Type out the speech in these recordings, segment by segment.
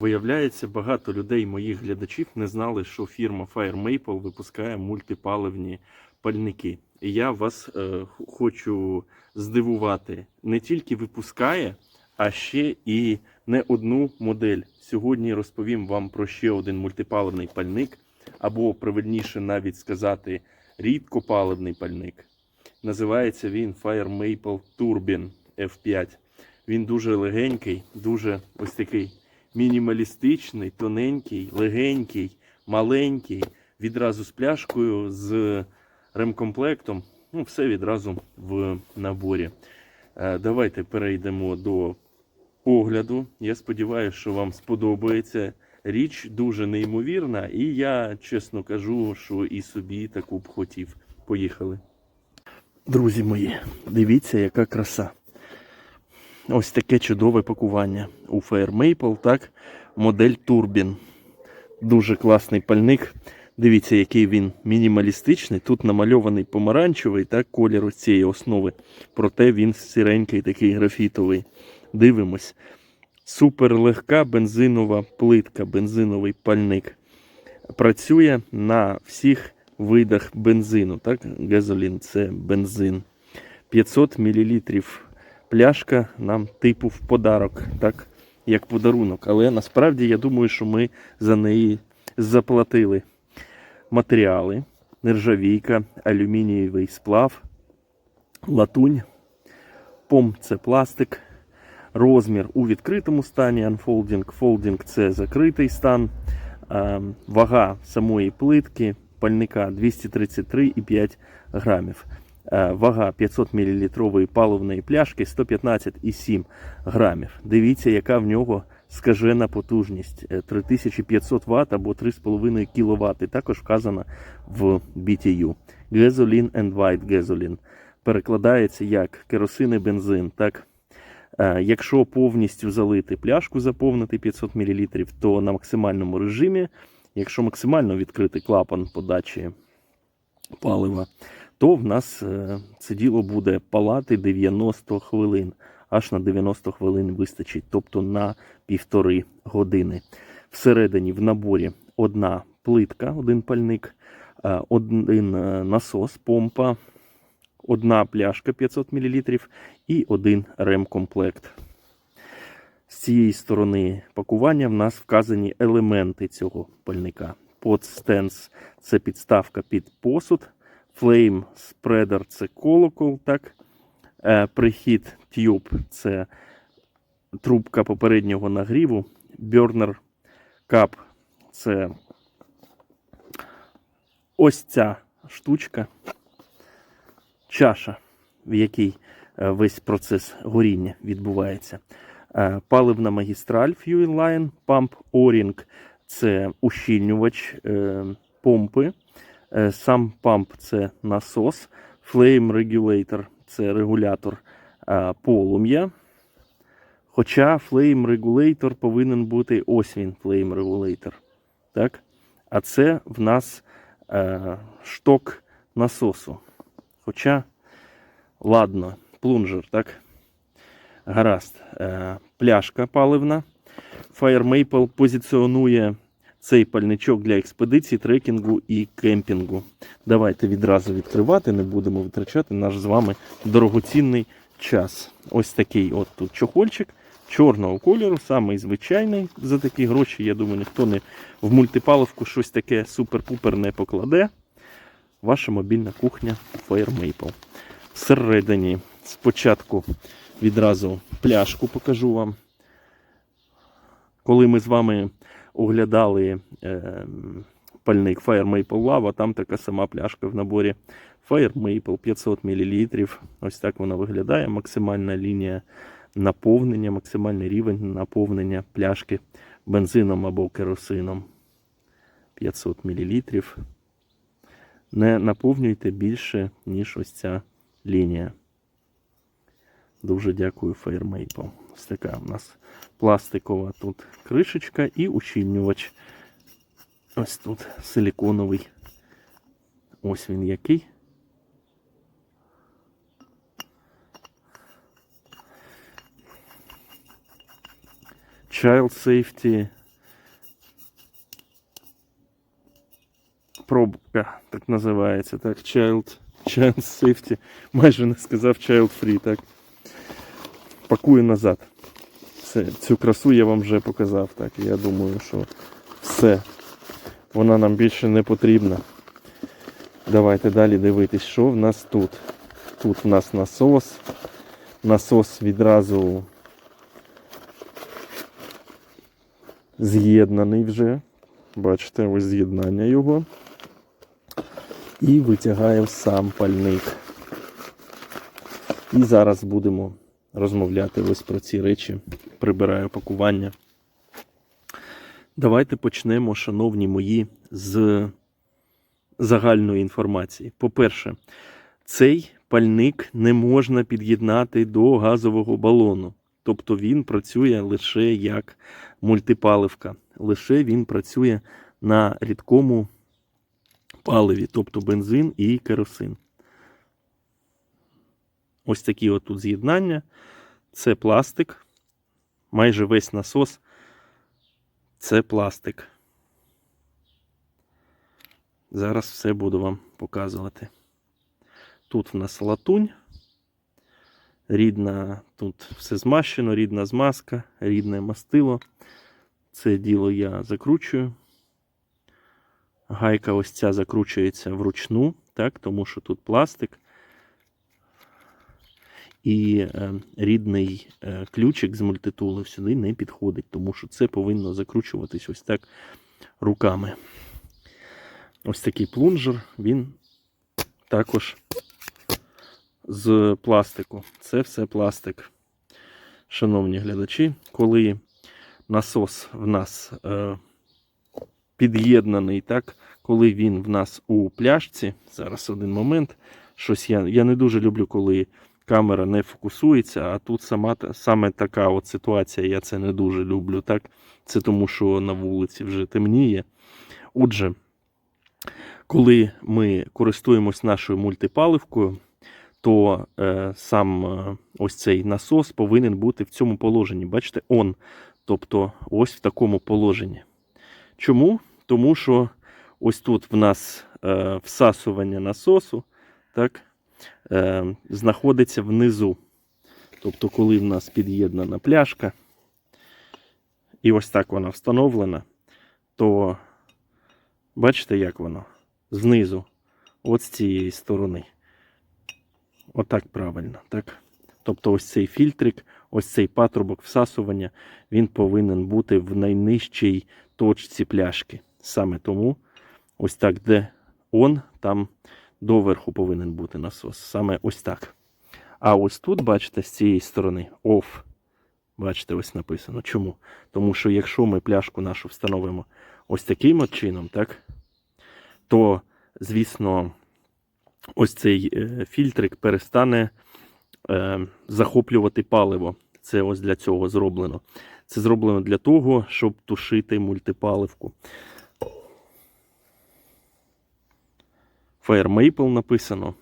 Виявляється, багато людей, моїх глядачів, не знали, що фірма Fire Maple випускає мультипаливні пальники. І я вас е, хочу здивувати. Не тільки випускає, а ще і не одну модель. Сьогодні розповім вам про ще один мультипаливний пальник, або правильніше навіть сказати, рідкопаливний пальник. Називається він Fire Maple Turbine F5. Він дуже легенький, дуже ось такий мінімалістичний, тоненький, легенький, маленький, відразу з пляшкою, з ремкомплектом. Ну, все відразу в наборі. Е, Давайте перейдемо до огляду. Я сподіваюся, що вам сподобається. Річ дуже неймовірна, і я чесно кажу, що і собі таку б хотів. Поїхали. Друзі мої, дивіться, яка краса. Ось таке чудове пакування у Fair Maple, так, модель Turbine. Дуже класний пальник. Дивіться, який він мінімалістичний. Тут намальований помаранчевий так, колір цієї основи. Проте він сіренький, такий графітовий. Дивимось. Суперлегка бензинова плитка, бензиновий пальник. Працює на всіх видах бензину. Так? Газолін це бензин. 500 мл пляшка нам типу в подарок, так, як подарунок. Але насправді я думаю, що ми за неї заплатили матеріали, нержавійка, алюмінієвий сплав, латунь, пом це пластик, розмір у відкритому стані, unfolding, folding це закритий стан, вага самої плитки пальника 233,5 грамів. Е, Вага 500 мл паливної пляшки 115,7 грамів. Дивіться, яка в нього скажена потужність Е, 3500 Вт або 3,5 кВт. Також вказано в BTU. Gasoline and White Gasoline. Перекладається як керосин і бензин. Так? Е, Якщо повністю залити пляшку, заповнити 500 мл, то на максимальному режимі, якщо максимально відкрити клапан подачі палива, то в нас е, це діло буде палати 90 хвилин. Аж на 90 хвилин вистачить, тобто на півтори години. Всередині в наборі одна плитка, один пальник, е, один е, насос, помпа, одна пляшка 500 мл і один ремкомплект. З цієї сторони пакування в нас вказані елементи цього пальника. Подстенс це підставка під посуд. Flame Spreader це колокол, так? Е, Прихід тюб це трубка попереднього нагріву. Burner Cup це ось ця штучка, чаша, в якій е, весь процес горіння відбувається. Е, Паливна магістраль Fuel Line, Pump O-Ring – це ущільнювач помпи. Е, Сам памп це насос, Flame Regulator це регулятор е, полум'я. Хоча Flame Regulator повинен бути ось він, Flame Regulator. Так? А це в нас е, шток насосу. Хоча, ладно, плунжер, так? Гаразд. Е, пляшка паливна. Fire Maple позиціонує цей пальничок для експедиції, трекінгу і кемпінгу. Давайте відразу відкривати, не будемо витрачати наш з вами дорогоцінний час. Ось такий от тут чохольчик чорного кольору, самий звичайний. За такі гроші, я думаю, ніхто не в мультипаливку щось таке супер-пупер не покладе. Ваша мобільна кухня Fire Maple. Всередині спочатку відразу пляшку покажу вам. Коли ми з вами оглядали е, пальник Fire Maple Lava, там така сама пляшка в наборі Fire Maple 500 мл. Ось так вона виглядає. Максимальна лінія наповнення, максимальний рівень наповнення пляшки бензином або керосином. 500 мл. Не наповнюйте більше, ніж ось ця лінія. Дуже дякую Fire Maple. Ось така у нас пластиковая тут крышечка и ущільнювач. Ось тут силиконовый Ось він який. Child Safety. Пробка, так называется, Так, Child Child Safety. Майже не сказав Child Free, так. Пакую назад. Це, цю красу я вам вже показав. Так. Я думаю, що все. Вона нам більше не потрібна. Давайте далі дивитись, що в нас тут. Тут в нас насос. Насос відразу з'єднаний вже. Бачите, ось з'єднання його. І витягає сам пальник. І зараз будемо розмовляти ось про ці речі. Прибираю пакування. Давайте почнемо, шановні мої, з загальної інформації. По-перше, цей пальник не можна під'єднати до газового балону. Тобто він працює лише як мультипаливка. Лише він працює на рідкому паливі, тобто бензин і керосин. Ось такі от тут з'єднання. Це пластик. Майже весь насос це пластик. Зараз все буду вам показувати. Тут в нас латунь. Рідна, тут все змащено, рідна змазка, рідне мастило. Це діло я закручую. Гайка ось ця закручується вручну, так, тому що тут пластик. І е, рідний е, ключик з мультитулу сюди не підходить, тому що це повинно закручуватись ось так руками. Ось такий плунжер, він також з пластику. Це все пластик. Шановні глядачі, коли насос в нас е, під'єднаний, так, коли він в нас у пляшці, зараз один момент, щось я, я не дуже люблю, коли камера не фокусується, а тут сама, саме така от ситуація, я це не дуже люблю. так, Це тому, що на вулиці вже темніє. Отже, коли ми користуємось нашою мультипаливкою, то е, сам е, ось цей насос повинен бути в цьому положенні. Бачите, он. Тобто ось в такому положенні. Чому? Тому що ось тут в нас е, всасування насосу так, е, знаходиться внизу. Тобто, коли в нас під'єднана пляшка, і ось так вона встановлена, то бачите, як воно? Знизу, от з цієї сторони. Отак правильно. так? Тобто ось цей фільтрик, ось цей патрубок всасування, він повинен бути в найнижчій точці пляшки. Саме тому ось так, де он, там доверху повинен бути насос. Саме ось так. А ось тут, бачите, з цієї сторони off. Бачите, ось написано. Чому? Тому що якщо ми пляшку нашу встановимо ось таким от чином, так, то, звісно, ось цей е, фільтрик перестане е, захоплювати паливо. Це ось для цього зроблено. Це зроблено для того, щоб тушити мультипаливку. Fire Maple написано.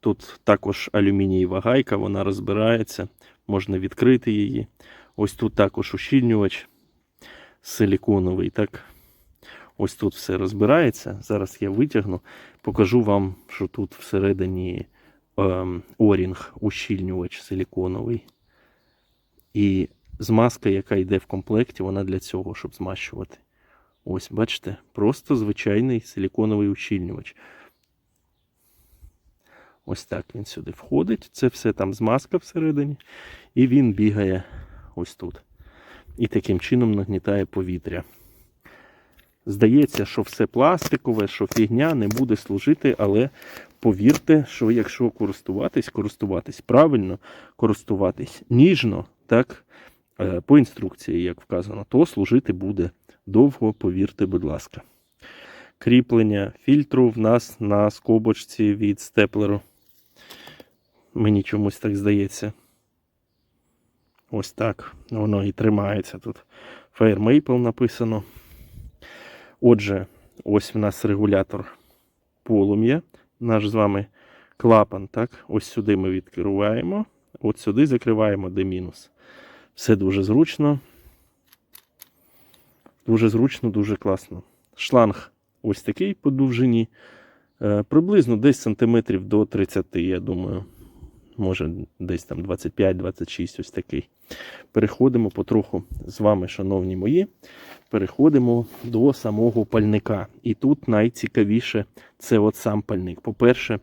Тут також алюмінієва гайка, вона розбирається, можна відкрити її. Ось тут також ущільнювач силіконовий. Так? Ось тут все розбирається. Зараз я витягну, покажу вам, що тут всередині ем, орінг, ущільнювач силіконовий. І змазка, яка йде в комплекті, вона для цього, щоб змащувати. Ось, бачите, просто звичайний силіконовий ущільнювач. Ось так він сюди входить. Це все там змазка всередині. І він бігає ось тут. І таким чином нагнітає повітря. Здається, що все пластикове, що фігня не буде служити, але повірте, що якщо користуватись, користуватись правильно, користуватись ніжно, так, е, по інструкції, як вказано, то служити буде довго, повірте, будь ласка. Кріплення фільтру в нас на скобочці від степлеру. Мені чомусь так здається. Ось так воно і тримається тут. Fire Maple написано. Отже, ось в нас регулятор полум'я. Наш з вами клапан. так? Ось сюди ми відкриваємо. От сюди закриваємо, де мінус. Все дуже зручно. Дуже зручно, дуже класно. Шланг ось такий по довжині. Е, Приблизно десь сантиметрів до 30, я думаю. Може, десь там 25-26, ось такий. Переходимо потроху з вами, шановні мої. Переходимо до самого пальника. І тут найцікавіше це от сам пальник. По-перше,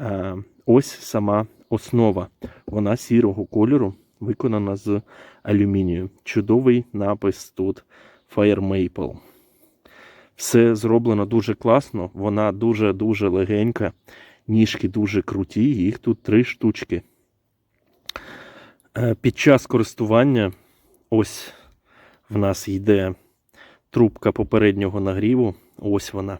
е, ось сама основа. Вона сірого кольору, виконана з алюмінію. Чудовий напис тут Fire Maple. Все зроблено дуже класно, вона дуже-дуже легенька, ніжки дуже круті, їх тут три штучки. Е, Під час користування ось в нас йде трубка попереднього нагріву, ось вона.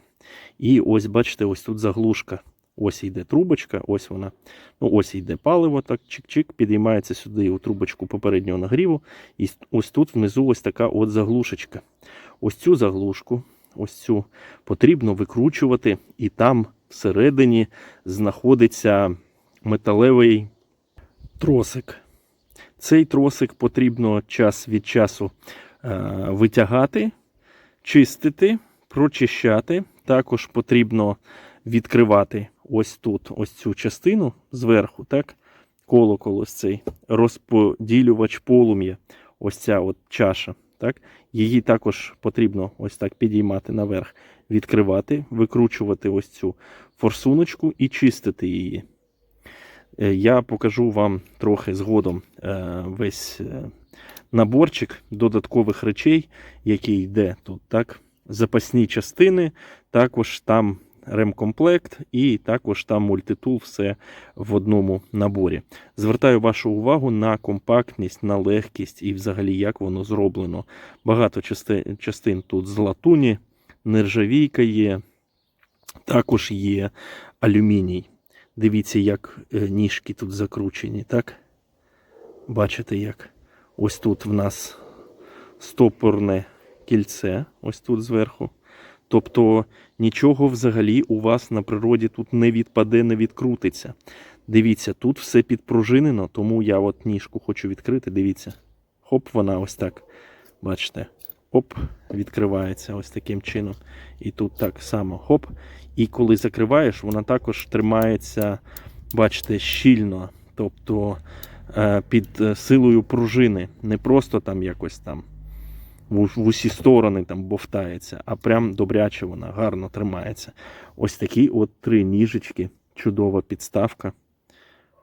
І ось, бачите, ось тут заглушка. Ось йде трубочка, ось вона. Ну, ось йде паливо, так, чик-чик, підіймається сюди у трубочку попереднього нагріву. І ось тут внизу ось така от заглушечка. Ось цю заглушку, ось цю потрібно викручувати, і там всередині знаходиться металевий тросик. Цей тросик потрібно час від часу е, витягати, чистити, прочищати. Також потрібно відкривати ось тут ось цю частину зверху, так? колокол ось цей розподілювач полум'я, ось ця от чаша. Так? Її також потрібно ось так підіймати наверх, відкривати, викручувати ось цю форсуночку і чистити її. Е, Я покажу вам трохи згодом е, весь е, наборчик додаткових речей, який йде тут. так? Запасні частини, також там ремкомплект і також там мультитул, все в одному наборі. Звертаю вашу увагу на компактність, на легкість і взагалі як воно зроблено. Багато частин, тут з латуні, нержавійка є, також є алюміній. Дивіться, як е, ніжки тут закручені, так? Бачите, як? Ось тут в нас стопорне кільце, ось тут зверху. Тобто нічого взагалі у вас на природі тут не відпаде, не відкрутиться. Дивіться, тут все підпружинено, тому я от ніжку хочу відкрити. Дивіться. Хоп, вона ось так. Бачите, оп, відкривається ось таким чином. І тут так само хоп. І коли закриваєш, вона також тримається, бачите, щільно. Тобто е, під е, силою пружини. Не просто там якось там в, в усі сторони там бовтається, а прям добряче вона гарно тримається. Ось такі от три ніжечки, чудова підставка.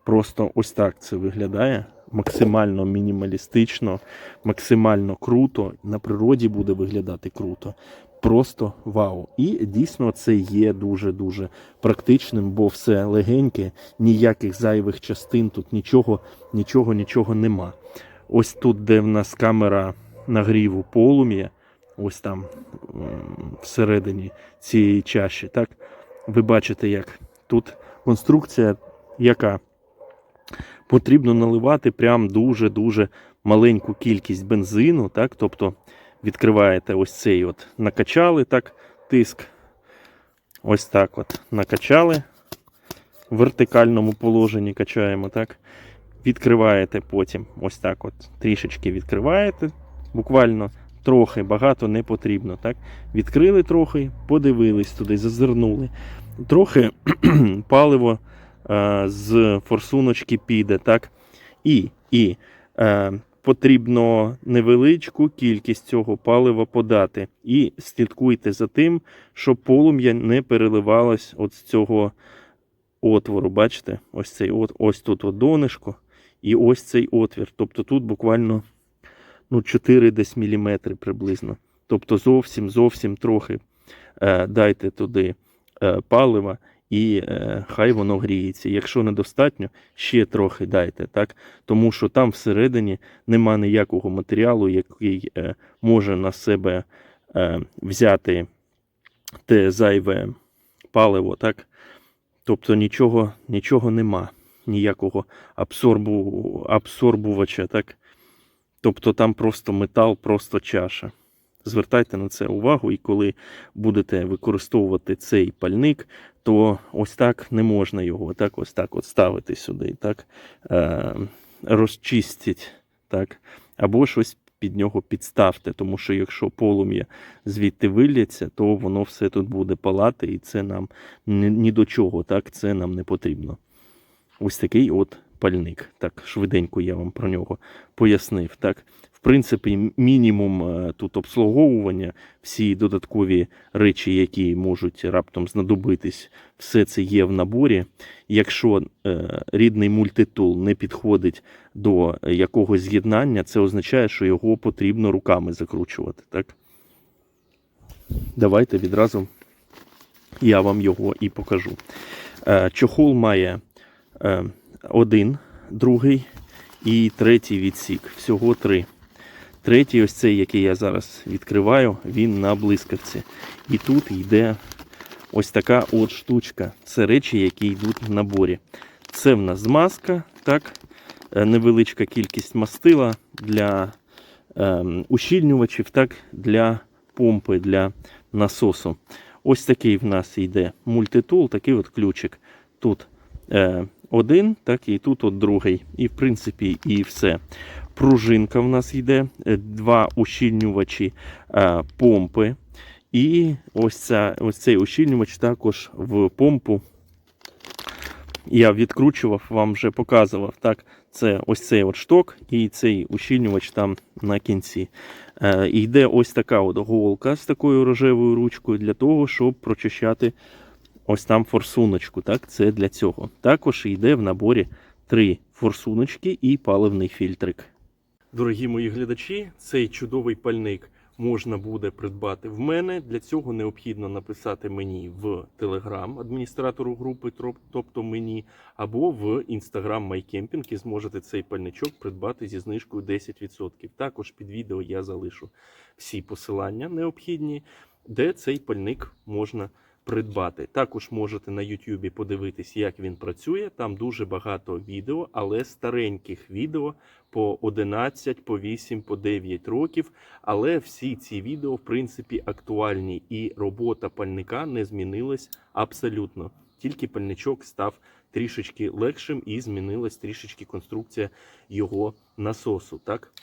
Просто ось так це виглядає. Максимально мінімалістично, максимально круто. На природі буде виглядати круто. Просто вау. І дійсно це є дуже-дуже практичним, бо все легеньке, ніяких зайвих частин, тут нічого, нічого, нічого нема. Ось тут, де в нас камера нагріву полум'я, ось там всередині цієї чаші, так, ви бачите, як тут конструкція, яка потрібно наливати прям дуже-дуже маленьку кількість бензину, так, тобто відкриваєте ось цей от, накачали так, тиск, ось так от накачали, в вертикальному положенні качаємо, так, відкриваєте потім, ось так от, трішечки відкриваєте, буквально трохи, багато не потрібно, так, відкрили трохи, подивились туди, зазирнули, трохи паливо е, з форсуночки піде, так, і, і е, потрібно невеличку кількість цього палива подати. І слідкуйте за тим, щоб полум'я не переливалось от з цього отвору. Бачите? Ось цей от, ось тут от донишко і ось цей отвір. Тобто тут буквально ну, 4 десь міліметри приблизно. Тобто зовсім зовсім трохи е, дайте туди е, палива. І е, хай воно гріється. Якщо недостатньо, ще трохи дайте, так? Тому що там всередині нема ніякого матеріалу, який е, може на себе е, взяти те зайве паливо, так? Тобто нічого, нічого нема, ніякого абсорбу, абсорбувача, так? Тобто там просто метал, просто чаша. Звертайте на це увагу, і коли будете використовувати цей пальник, то ось так не можна його так ось так от ставити сюди, так, е, розчистіть, так, або щось під нього підставте, тому що якщо полум'я звідти вилляться, то воно все тут буде палати, і це нам ні, ні до чого, так, це нам не потрібно. Ось такий от пальник. Так, швиденько я вам про нього пояснив. Так, в принципі, мінімум е, тут обслуговування, всі додаткові речі, які можуть раптом знадобитись, все це є в наборі. Якщо е, рідний мультитул не підходить до якогось з'єднання, це означає, що його потрібно руками закручувати. Так? Давайте відразу я вам його і покажу. Е, чохол має е, один, другий і третій відсік. Всього три. Третій, ось цей, який я зараз відкриваю, він на блискавці. І тут йде ось така от штучка. Це речі, які йдуть в наборі. Це в нас змазка, так, е, невеличка кількість мастила для ем, ущільнювачів, так, для помпи, для насосу. Ось такий в нас йде мультитул, такий от ключик. Тут е, один, так, і тут от другий. І в принципі, і все. Пружинка в нас йде, е, два ущільнювачі е, помпи. І ось, ця, ось цей ущільнювач також в помпу. Я відкручував, вам вже показував. Так, це ось цей от шток і цей ущільнювач там на кінці. Е, йде ось така от голка з такою рожевою ручкою для того, щоб прочищати ось там форсуночку. Так, це для цього. Також йде в наборі три форсуночки і паливний фільтрик. Дорогі мої глядачі, цей чудовий пальник можна буде придбати в мене. Для цього необхідно написати мені в Telegram адміністратору групи, тобто мені, або в Instagram MyCamping і зможете цей пальничок придбати зі знижкою 10%. Також під відео я залишу всі посилання необхідні, де цей пальник можна придбати. Також можете на YouTube подивитись, як він працює. Там дуже багато відео, але стареньких відео по 11, по 8, по 9 років. Але всі ці відео, в принципі, актуальні, і робота пальника не змінилась абсолютно. Тільки пальничок став трішечки легшим і змінилась трішечки конструкція його насосу. Так?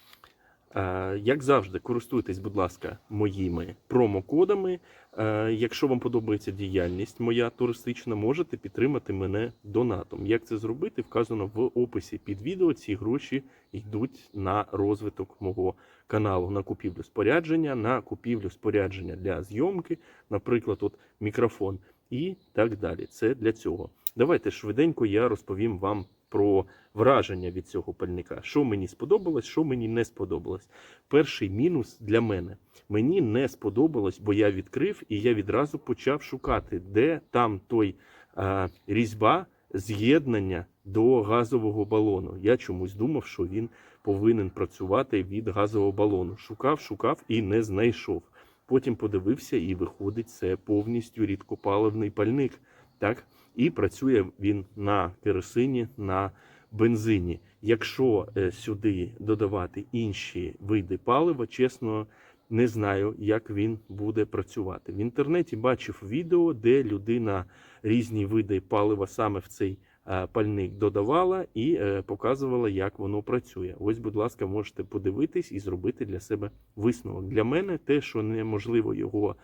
Е, Як завжди, користуйтесь, будь ласка, моїми промокодами. Е, Якщо вам подобається діяльність моя туристична, можете підтримати мене донатом. Як це зробити, вказано в описі під відео. Ці гроші йдуть на розвиток мого каналу, на купівлю спорядження, на купівлю спорядження для зйомки, наприклад, от мікрофон і так далі. Це для цього. Давайте швиденько я розповім вам про враження від цього пальника. Що мені сподобалось, що мені не сподобалось. Перший мінус для мене. Мені не сподобалось, бо я відкрив і я відразу почав шукати, де там той а, різьба з'єднання до газового балону. Я чомусь думав, що він повинен працювати від газового балону. Шукав, шукав і не знайшов. Потім подивився, і виходить, це повністю рідкопаливний пальник. Так? І працює він на керосині, на бензині. Якщо е, сюди додавати інші види палива, чесно, не знаю, як він буде працювати. В інтернеті бачив відео, де людина різні види палива саме в цей е, пальник додавала і е, показувала, як воно працює. Ось, будь ласка, можете подивитись і зробити для себе висновок. Для мене те, що неможливо його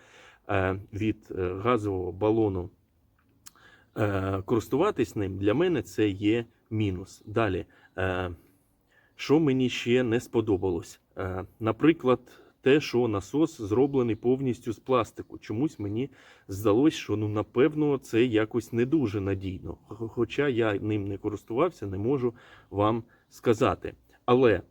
від газового балону користуватись ним, для мене це є мінус. Далі, е, що мені ще не сподобалось? Е, наприклад, те, що насос зроблений повністю з пластику. Чомусь мені здалось, що ну напевно це якось не дуже надійно. Хоча я ним не користувався, не можу вам сказати. Але е,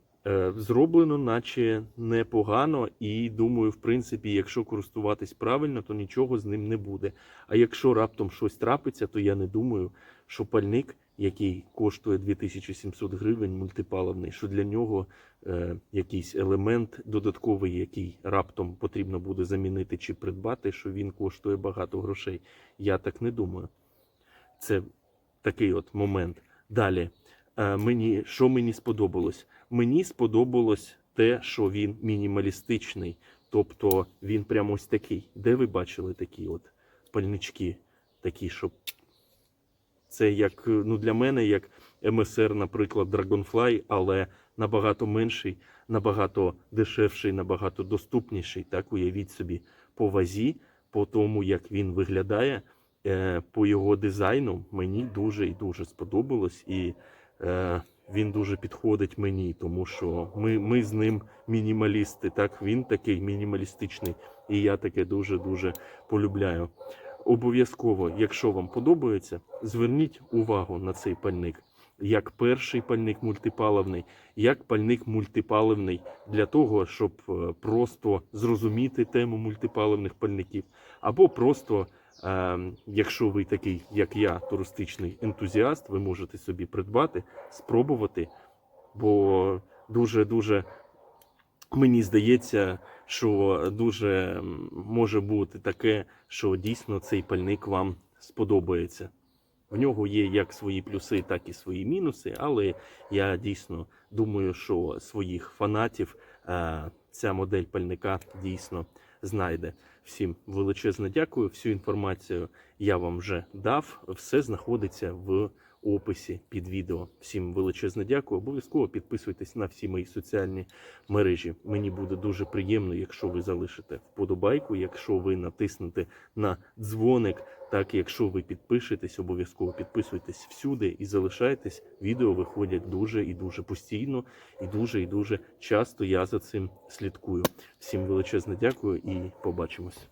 зроблено, наче непогано, і думаю, в принципі, якщо користуватись правильно, то нічого з ним не буде. А якщо раптом щось трапиться, то я не думаю, що пальник, який коштує 2700 гривень, мультипаливний, що для нього е, якийсь елемент додатковий, який раптом потрібно буде замінити чи придбати, що він коштує багато грошей. Я так не думаю. Це такий от момент. Далі, е, мені, що мені сподобалось? Мені сподобалось те, що він мінімалістичний. Тобто він прямо ось такий. Де ви бачили такі от пальнички? Такі, щоб це як ну для мене як МСР, наприклад, Dragonfly, але набагато менший, набагато дешевший, набагато доступніший. Так, уявіть собі, по вазі, по тому, як він виглядає, е, по його дизайну, мені дуже і дуже сподобалось. І е, він дуже підходить мені, тому що ми, ми з ним мінімалісти. Так, він такий мінімалістичний, і я таке дуже-дуже полюбляю. Обов'язково, якщо вам подобається, зверніть увагу на цей пальник. Як перший пальник мультипаливний, як пальник мультипаливний для того, щоб е, просто зрозуміти тему мультипаливних пальників, або просто, якщо ви такий, як я, туристичний ентузіаст, ви можете собі придбати, спробувати, бо дуже дуже мені здається, що дуже може бути таке, що дійсно цей пальник вам сподобається. В нього є як свої плюси, так і свої мінуси, але я дійсно думаю, що своїх фанатів е, ця модель пальника дійсно знайде. Всім величезне дякую. Всю інформацію я вам вже дав. Все знаходиться в описі під відео. Всім величезне дякую. Обов'язково підписуйтесь на всі мої соціальні мережі. Мені буде дуже приємно, якщо ви залишите вподобайку, якщо ви натиснете на дзвоник. Так, якщо ви підпишетесь, обов'язково підписуйтесь всюди і залишайтесь. Відео виходять дуже і дуже постійно, і дуже і дуже часто я за цим слідкую. Всім величезне дякую і побачимось.